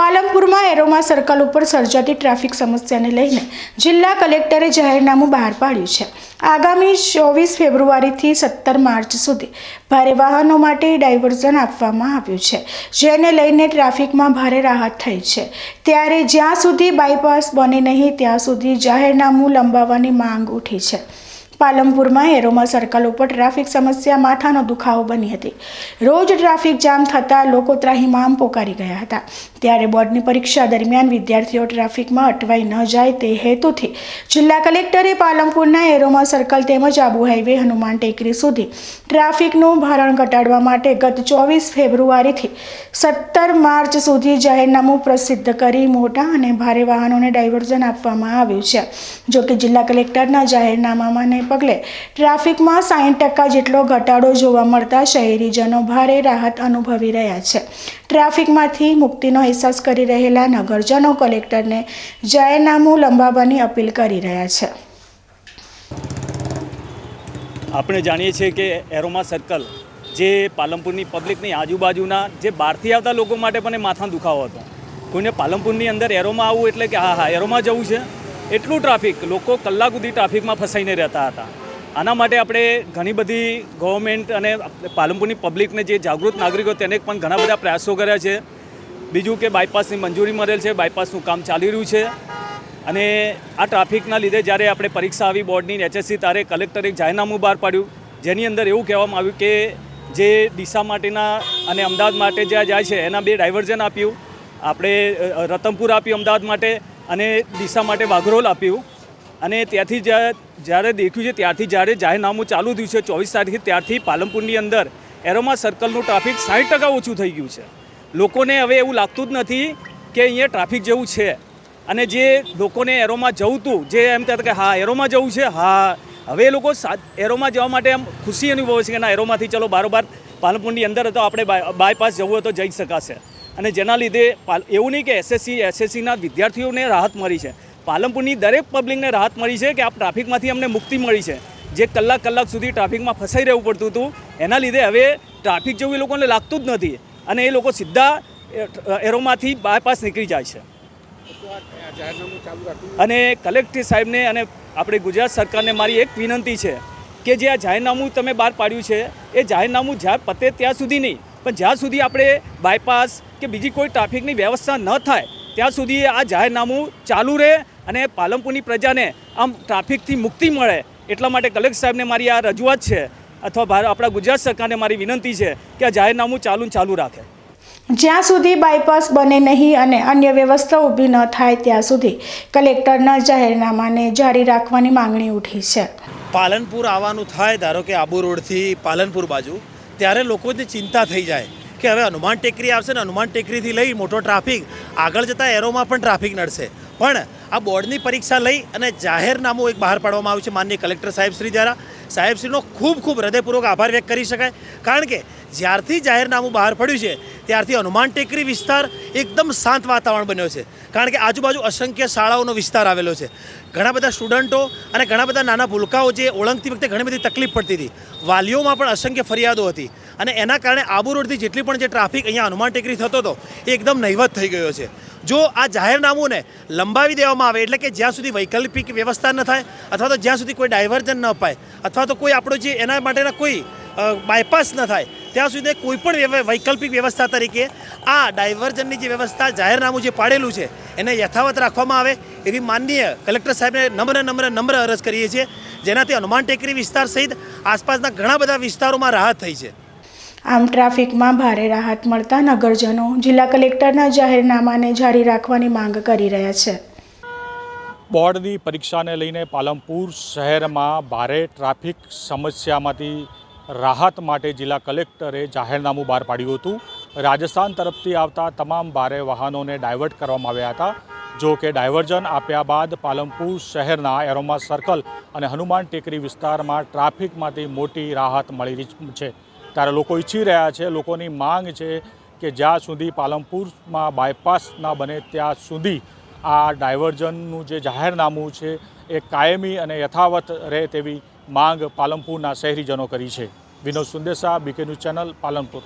પાલનપુરમાં Aroma circle ઉપર સર્જાતી traffic સમસ્યાને લઈને જિલ્લા કલેક્ટરે જાહેરનામું બહાર પાડ્યું છે. આગામી ચોવીસ ફેબ્રુઆરીથી સત્તર માર્ચ સુધી ભારે વાહનો માટે ડાયવર્ઝન આપવામાં આવ્યું છે, જેને લઈને ટ્રાફિકમાં ભારે રાહત થઈ છે. ત્યારે જ્યાં સુધી બાયપાસ બને નહીં, ત્યાં સુધી જાહેરનામું લંબાવવાની માંગ ઉઠી છે. પાલનપુરમાં એરોમા સર્કલ ઉપર ટ્રાફિક સમસ્યા, માથાનો દુખાવો બની હતી. રોજ ટ્રાફિક જામ થતાં લોકો ત્રાહિમામ પોકારી ગયા હતા. ત્યારે બોર્ડની પરીક્ષા દરમિયાન વિદ્યાર્થીઓ ટ્રાફિકમાં અટવાઈ ન જાય તે હેતુથી જિલ્લા કલેક્ટરે પાલમપુરના એરોમા સર્કલ તેમજ આબુ હાઈવે હનુમાન ટેકરી સુધી ટ્રાફિકનું ભારણ ઘટાડવા માટે ગત ચોવીસ ફેબ્રુઆરીથી સત્તર માર્ચ સુધી જાહેરનામું પ્રસિદ્ધ કરી મોટા અને ભારે વાહનોને ડાયવર્ઝન આપવામાં આવ્યું છે. જોકે જિલ્લા કલેક્ટરના જાહેરનામાને પગલે ટ્રાફિકમાં સાહીઠ ટકા જેટલો ઘટાડો જોવા મળતા શહેરીજનો ભારે રાહત અનુભવી રહ્યા છે. ટ્રાફિકમાંથી મુક્તિનો અહેસાસ કરી રહેલા નગરજનો કલેક્ટરને જાહેરનામું લંબાવવાની અપીલ કરી રહ્યા છે. આપણે જાણીએ છીએ કે એરોમા સર્કલ જે પાલનપુરની પબ્લિકની આજુબાજુના જે બહારથી આવતા લોકો માટે પણ એ માથાનો દુખાવો હતો. કોઈને પાલનપુરની અંદર એરોમાં આવવું એટલે કે હા હા, એરોમાં જવું છે. એટલું ટ્રાફિક, લોકો કલાક સુધી ટ્રાફિકમાં ફસાઈને રહેતા હતા. આના માટે આપણે ઘણી બધી ગવર્મેન્ટ અને પાલનપુરની પબ્લિકને જે જાગૃત નાગરિકો તેને પણ ઘણા બધા પ્રયાસો કર્યા છે. બીજું કે બાયપાસની મંજૂરી મળેલ છે બાયપાસનું કામ ચાલી રહ્યું છે. અને આ ટ્રાફિકના લીધે જ્યારે આપણે પરીક્ષા આવી, બોર્ડની એચએસસી તારે કલેક્ટરે એક જાહેરનામું બહાર પાડ્યું, જેની અંદર એવું કહેવામાં આવ્યું કે જે ડીસા માટેના અને અમદાવાદ માટે જ્યાં જાય છે, એના બે ડાયવર્ઝન આપ્યું. આપણે રતનપુર આપ્યું અમદાવાદ માટે. અને દિશા માટે વાઘરોલ આપ્યું. અને ત્યાંથી જ્યાં- જ્યારે દેખ્યું છે ત્યારથી જ્યારે જાહેરનામું ચાલુ થયું છે ચોવીસ તારીખે, ત્યારથી પાલનપુરની અંદર એરોમા સર્કલનું ટ્રાફિક સાઠ ટકા ઓછું થઈ ગયું છે. લોકોને હવે એવું લાગતું જ નથી કે અહીંયા ટ્રાફિક જેવું છે. અને જે લોકોને એરોમાં જવું હતું જે એમ કહેતા કે, હા, એરોમાં જવું છે? હા. હવે એ લોકો એરોમાં જવા માટે એમ ખુશી અનુભવે છે કે, ના, એરોમાંથી ચલો બારોબાર પાલનપુરની અંદર હતો, આપણે બાયપાસ જવું હોય તો જઈ શકાશે. અને જેના લીધે એવું નહીં કે એસએસસી એસએસસીના વિદ્યાર્થીઓને રાહત મળી છે. પાલનપુરની દરેક પબ્લિકને રાહત મળી છે કે આ ટ્રાફિકમાંથી અમને મુક્તિ મળી છે. જે કલાક કલાક સુધી ટ્રાફિકમાં ફસાઈ રહેવું પડતું હતું. એના લીધે હવે ટ્રાફિક જેવું એ લોકોને લાગતું જ નથી. અને એ લોકો સીધા એરોમાંથી બાયપાસ નીકળી જાય છે. અને કલેક્ટર સાહેબને અને આપણે ગુજરાત સરકારને મારી એક વિનંતી છે કે જે આ જાહેરનામું તમે બહાર પાડ્યું છે, એ જાહેરનામું જ્યાં પતે ત્યાં સુધી નહીં. પણ જ્યાં સુધી આપણે બાયપાસ કે બીજી કોઈ ટ્રાફિકની વ્યવસ્થા ન થાય ત્યાં સુધી આ જાહેરનામું ચાલુ રહે અને પાલનપુરની પ્રજાને આમ ટ્રાફિકથી મુક્તિ મળે એટલા માટે કલેક્ટર સાહેબને મારી આ રજૂઆત છે અથવા આપણા ગુજરાત સરકારને મારી વિનંતી છે કે આ જાહેરનામું ચાલુ ચાલુ રાખે. જ્યાં સુધી બાયપાસ બને નહીં અને અન્ય વ્યવસ્થા ઊભી ન થાય ત્યાં સુધી કલેક્ટરના જાહેરનામાને જારી રાખવાની માંગણી ઉઠી છે. પાલનપુર આવવાનું થાય ધારો કે આબુ રોડથી પાલનપુર બાજુ. ત્યારે લોકોને ચિંતા થઈ જાય કે હવે હનુમાન ટેકરી આવશે ને હનુમાન ટેકરીથી લઈ મોટો ટ્રાફિક, આગળ જતાં એરોમાં પણ ટ્રાફિક નડશે. પણ આ બોર્ડની પરીક્ષા લઈ અને જાહેરનામું એક બહાર પાડવામાં આવ્યું છે માનનીય કલેક્ટર સાહેબશ્રી દ્વારા. સાહેબશ્રીનો ખૂબ ખૂબ હૃદયપૂર્વક આભાર વ્યક્ત કરી શકાય. કારણ કે જ્યારથી જાહેરનામું બહાર પડ્યું છે ત્યારથી હનુમાન ટેકરી વિસ્તાર એકદમ શાંત વાતાવરણ બન્યો છે. કારણ કે આજુબાજુ અસંખ્ય શાળાઓનો વિસ્તાર આવેલો છે. ઘણા બધા સ્ટુડન્ટો અને ઘણા બધા નાના ભૂલકાઓ જે ઓળંગતી વખતે ઘણી બધી તકલીફ પડતી હતી. વાલીઓમાં પણ અસંખ્ય ફરિયાદો હતી. અને એના કારણે આબુ રોડથી જેટલી પણ જે ટ્રાફિક અહીંયા હનુમાન ટેકરી થતો હતો, એ એકદમ નહિવત થઈ ગયો છે. જો આ જાહેરનામુંને લંબાવી દેવામાં આવે, એટલે કે જ્યાં સુધી વૈકલ્પિક વ્યવસ્થા ન થાય, અથવા તો જ્યાં સુધી કોઈ ડાયવર્ઝન ન અપાય, અથવા તો કોઈ આપણો જે એના માટેના કોઈ બાયપાસ ન થાય. ત્યાં સુધી કોઈ પણ વૈકલ્પિક વ્યવસ્થા તરીકે આ ડાયવર્ઝનની જે વ્યવસ્થા જાહેરનામું જે પાડેલું છે એને યથાવત રાખવામાં આવે એવી માનનીય કલેક્ટર સાહેબને નમ્ર નમ્ર નમ્ર અરજ કરીએ છીએ જેનાથી હનુમાન ટેકરી વિસ્તાર સહિત આસપાસના ઘણા બધા વિસ્તારોમાં રાહત થઈ છે. આમ ટ્રાફિકમાં ભારે રાહત મળતા નગરજનો જિલ્લા કલેક્ટરના જાહેરનામાને જારી રાખવાની માંગ કરી રહ્યા છે. બોર્ડની પરીક્ષાને લઈને પાલનપુર શહેરમાં ભારે ટ્રાફિક સમસ્યામાંથી રાહત માટે જિલ્લા કલેક્ટરે જાહેરનામું બહાર પાડ્યું હતું. રાજસ્થાન તરફથી આવતા તમામ ભારે વાહનોને ડાયવર્ટ કરવામાં આવ્યા હતા. જો કે ડાયવર્ઝન આપ્યા બાદ પાલનપુર શહેરના એરોમા સર્કલ અને હનુમાન ટેકરી વિસ્તારમાં ટ્રાફિકમાંથી મોટી રાહત મળી છે. ત્યારે લોકો ઈચ્છી રહ્યા છે, લોકોની માંગ છે કે જ્યાં સુધી પાલનપુરમાં બાયપાસ ના બને ત્યાં સુધી આ ડાયવર્ઝનનું જે જાહેરનામું છે એ કાયમી અને યથાવત રહે તેવી માંગ પાલનપુરના શહેરીજનો કરી છે. Vinod Sundesa BK news channel Palanpur.